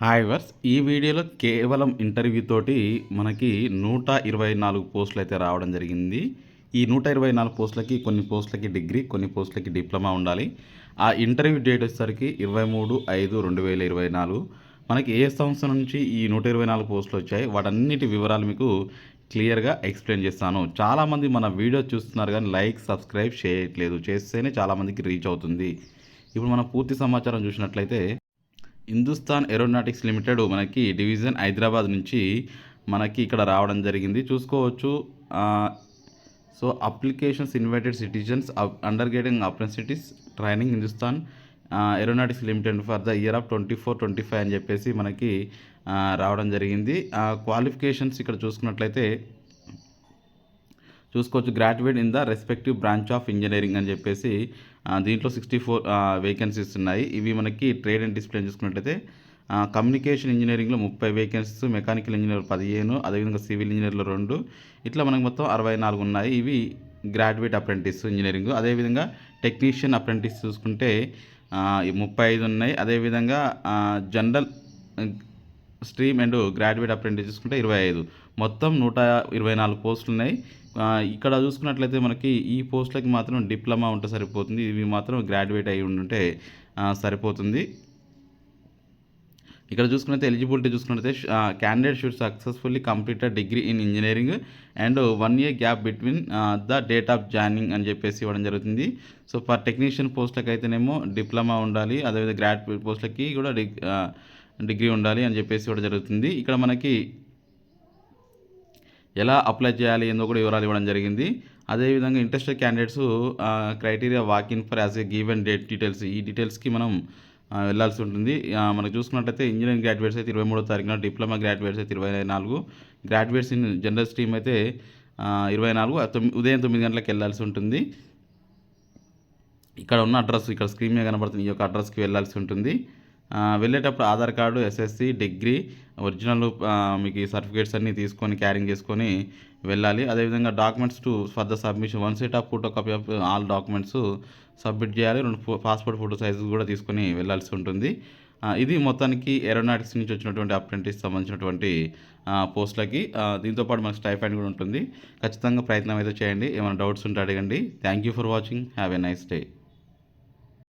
Hi verse ఈ వీడియోలో కేవలం ఇంటర్వ్యూ తోటి మనకి నూట ఇరవై నాలుగు పోస్టులు అయితే రావడం జరిగింది. ఈ నూట ఇరవై నాలుగు పోస్టులకి కొన్ని పోస్టులకి డిగ్రీ కొన్ని పోస్టులకి డిప్లొమా ఉండాలి. ఆ ఇంటర్వ్యూ డేట్ వచ్చేసరికి ఇరవై మూడు ఐదు రెండు వేల ఇరవై నాలుగు. మనకి ఏ సంవత్సరం నుంచి ఈ నూట ఇరవై నాలుగు పోస్టులు వచ్చాయి? వాటన్నిటి వివరాలు మీకు క్లియర్గా ఎక్స్ప్లెయిన్ చేస్తాను. చాలామంది మన వీడియో చూస్తున్నారు కానీ లైక్ సబ్స్క్రైబ్ చేయట్లేదు. చేస్తేనే చాలామందికి రీచ్ అవుతుంది. ఇప్పుడు మనం పూర్తి సమాచారం చూసినట్లయితే హిందుస్థాన్ ఏరోనాటిక్స్ లిమిటెడ్ మనకి డివిజన్ హైదరాబాద్ నుంచి మనకి ఇక్కడ రావడం జరిగింది. చూసుకోవచ్చు. So applications invited citizens undergoing apprentice training Hindustan aeronautics limited for the year of twenty four twenty five అని చెప్పేసి మనకి రావడం జరిగింది. క్వాలిఫికేషన్స్ ఇక్కడ చూసుకున్నట్లయితే చూసుకోవచ్చు. Graduate in the respective branch of engineering అని చెప్పేసి దీంట్లో సిక్స్టీ ఫోర్ వేకెన్సీస్ ఉన్నాయి. ఇవి మనకి ట్రేడ్ అండ్ డిస్ప్లే చూసుకున్నట్లయితే కమ్యూనికేషన్ ఇంజనీరింగ్లో ముప్పై వేకెన్సీస్ మెకానికల్ ఇంజనీర్ పదిహేను అదేవిధంగా సివిల్ ఇంజనీర్లో రెండు ఇట్లా మనకు మొత్తం అరవై నాలుగు ఉన్నాయి. ఇవి గ్రాడ్యుయేట్ అప్రెంటిస్ ఇంజనీరింగ్ అదేవిధంగా టెక్నీషియన్ అప్రెంటిస్ చూసుకుంటే ముప్పై ఐదు ఉన్నాయి. అదేవిధంగా general stream and graduate apprentice చూసుకుంటే ఇరవై ఐదు. మొత్తం నూట ఇరవై నాలుగు పోస్టులు ఉన్నాయి. ఇక్కడ చూసుకున్నట్లయితే మనకి ఈ పోస్టులకి మాత్రం డిప్లొమా ఉంటే సరిపోతుంది. ఇవి మాత్రం గ్రాడ్యుయేట్ అయి ఉంటే సరిపోతుంది. ఇక్కడ చూసుకున్నట్లయితే ఎలిజిబిలిటీ చూసుకున్నట్లయితే candidate should successfully completed degree in engineering and one year gap between the date of joining అని చెప్పేసి ఇవ్వడం జరుగుతుంది. సో ఫర్ టెక్నీషియన్ పోస్టులకు అయితేనేమో డిప్లొమా ఉండాలి. అదేవిధంగా గ్రాడ్యుయేట్ పోస్టులకి కూడా డిగ్రీ ఉండాలి అని చెప్పేసి ఇవ్వడం జరుగుతుంది. ఇక్కడ మనకి ఎలా అప్లై చేయాలి ఏందో కూడా వివరాలు ఇవ్వడం జరిగింది. అదేవిధంగా interested candidates criteria walk in for as a given date details ఈ డీటెయిల్స్కి మనం వెళ్ళాల్సి ఉంటుంది. మనం మనకు చూసుకున్నట్లయితే ఇంజనీరింగ్ గ్రాడ్యుయేట్స్ అయితే ఇరవై మూడో తారీఖున డిప్లొమా గ్రాడ్యుయేట్స్ అయితే ఇరవై నాలుగు గ్రాడ్యుయేట్స్ ఇన్ జనరల్ స్ట్రీమ్ అయితే ఇరవై నాలుగు ఉదయం తొమ్మిది గంటలకు వెళ్ళాల్సి ఉంటుంది. ఇక్కడ ఉన్న అడ్రస్ ఇక్కడ స్క్రీన్ మీద కనబడుతుంది ఈ యొక్క అడ్రస్కి వెళ్ళాల్సి ఉంటుంది. వెళ్ళేటప్పుడు Aadhaar card SSC degree original మీకు ఈ సర్టిఫికేట్స్ అన్నీ తీసుకొని క్యారింగ్ చేసుకొని వెళ్ళాలి. అదేవిధంగా documents to for the submission. One set of photocopy of all documents submit చేయాలి. రెండు పాస్పోర్ట్ ఫోటో సైజు కూడా తీసుకొని వెళ్ళాల్సి ఉంటుంది. ఇది మొత్తానికి ఏరోనాటిక్స్ నుంచి వచ్చినటువంటి అప్రెంటిస్ సంబంధించినటువంటి పోస్టులకి. దీంతోపాటు మనకు స్టైఫైన్ కూడా ఉంటుంది. ఖచ్చితంగా ప్రయత్నం అయితే చేయండి. ఏమైనా డౌట్స్ ఉంటే అడగండి. Thank you for watching. Have a nice day.